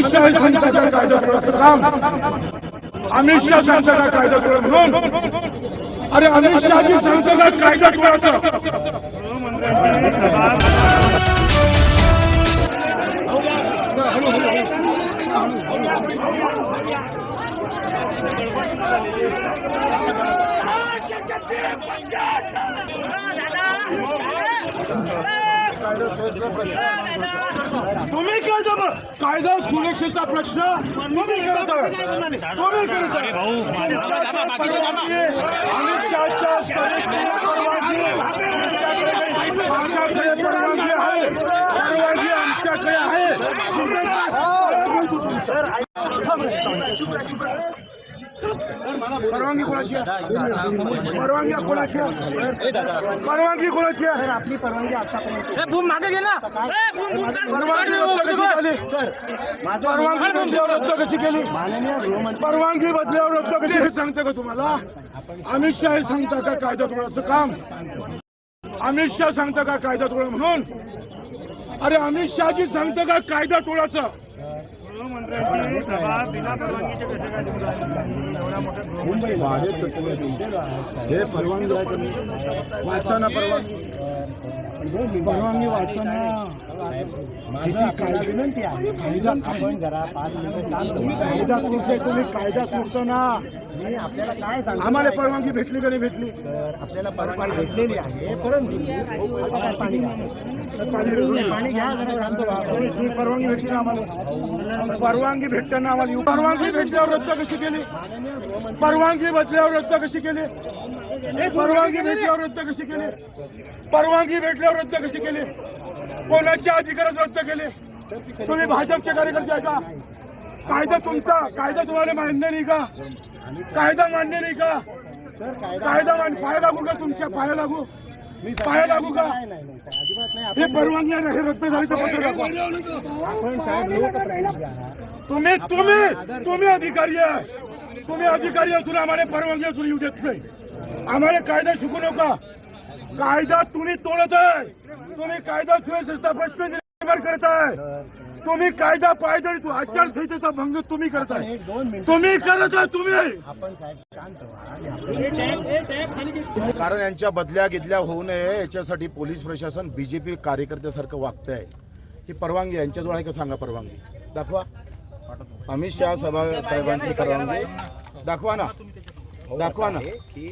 अमित शहा हे कायदा तोडायचं काम अमित शहा सांगतात कायदा करत म्हणून अरे अमित शहाजी सांगतो का कायदा तोडायचं तुम्ही काय जमा कायदा सुरक्षेचा प्रश्न तुम्ही करत. तुम्ही करत आहे. अमित शहाच्या सभेची परवानगी माझ्याकडे परवानगी आहे परवानगी आमच्याकडे आहे परवानगी कोणाची आहे? परवानगी कोणाची आहे? परवानगी कोणाची आहे? आपली परवानगी आतापर्यंत भूम मागे घे ना. ए, भूम, भूम, काढ. परवानगी रद्द कशी झाली? परवानगी बदल्यावर रद्द कशी केली? परवानगी बदल्यावर रद्द कशी हे सांगतं का तुम्हाला? अमित शहा हे सांगता का कायदा तोडायचं काम? अमित शहा सांगता का कायदा तोडा म्हणून? अरे अमित शहाजी सांगतं का कायदा हे परवानगी? वाचा ना परवानगी. परवानगी वाचा ना माझं आपल्याला विनंती आहे. कायदा आपण जरा पाच मिनिटं शांत व्हा. कायदा तोडतोय तुम्ही कायदा तोडतो ना. मी आपल्याला काय सांगतो आम्हाला परवानगी भेटली का नाही भेटली? तर आपल्याला परवानगी भेटलेली आहे परंतु पाणी घ्या. परवानगी भेटली ना आम्हाला? परवानगी भेटताना आम्हाला येऊ- परवानगी भेटल्यावर रद्द कशी केली? परवानगी भेटल्यावर रद्द कशी केली? परवानगी भेटल्यावर रद्द कशी केली? परवानगी भेटल्यावर रद्द कशी केली? कोणाच्या अधिकारात रद्द केले? तुम्ही भाजपचे कार्यकर्ते आहे का? कायदा तुमचा. कायदा तुम्हाला मान्य नाही का? कायदा मान्य नाही का? कायदा कायदा मान्य पाया लागू का तुमच्या? पाया लागू. पाया लागू का? हे परवानगी हे तर पत्र दाखवा. तुम्ही तुम्ही तुम्ही अधिकारी आहे. तुम्ही अधिकारी असून आम्हाला परवानगी असून येऊ देत नाही. आम्हाला कायदा शिकू नका. कायदा तुम्ही तोडत आहे. तुम्ही कायदा सुव्यवस्थेचा प्रश्न निर्माण करत आहे. तुम्ही कायदा पायदळी तू आचारसंहितेचा भंग दोन मिनिट तुम्ही करत आहे तुम्ही. कारण यांच्या बदल्या गिदल्या होऊ नये याच्यासाठी पोलीस प्रशासन बीजेपी कार्यकर्त्यासारखं वागतंय. ही परवानगी आहे. यांच्याजवळ आहे का सांगा परवानगी? दाखवा. अमित शहा सभा साहेबांची परवानगी. दाखवा ना. दाखवा ना. आहे की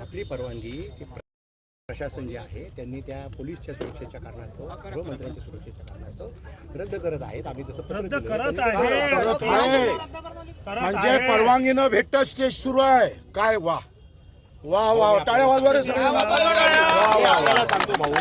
आपली परवानगी प्रशासन जे आहे त्यांनी त्या पोलीसच्या सुरक्षेच्या कारणास्तव गृहमंत्र्यांच्या सुरक्षेच्या कारणास्तव रद्द करत आहेत. आम्ही तसं पत्र रद्द दिलेलं करत आहे. त्यांनी आहे. ते करत आहे. म्हणजे परवानगी न भेटता स्टेज सुरू आहे. काय वा. वा वा टाळ्या वाजवा रे सगळे. वा, वा, मी वा, आपल्याला वा. सांगतो भाऊ. वा,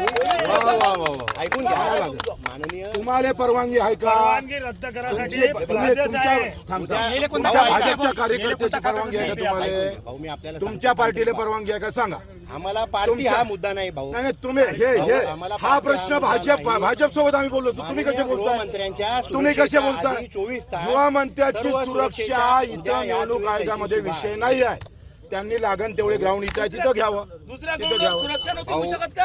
वा, वा, वा. ऐकून घ्या. माननीय तुम्हाला परवानगी आहे का? परवानगी रद्द तुम्ही तुमच्या भाजपच्या कार्यकर्त्याची परवानगी आहे का तुम्हाला? भाऊ मी आपल्याला तुमच्या. पार्टीला परवानगी आहे का? सांगा. आम्हाला पार्टी हा मुद्दा नाही भाऊ. नाही नाही, तुम्ही हे हे हा प्रश्न हा भाजप. भाजप सोबत आम्ही बोललो. होतो. तुम्ही कसे माननीय बोलताय? गृहमंत्र्यांच्या तुम्ही कसे 24 तास गृहमंत्र्याची सुरक्षा इथं निवडणूक 24 आयोगामध्ये विषय. नाही आहे त्यांनी लागण तेवढे ग्राउंड इथं आहे, तिथं घ्यावं. तिथं घ्यावं. भाऊ,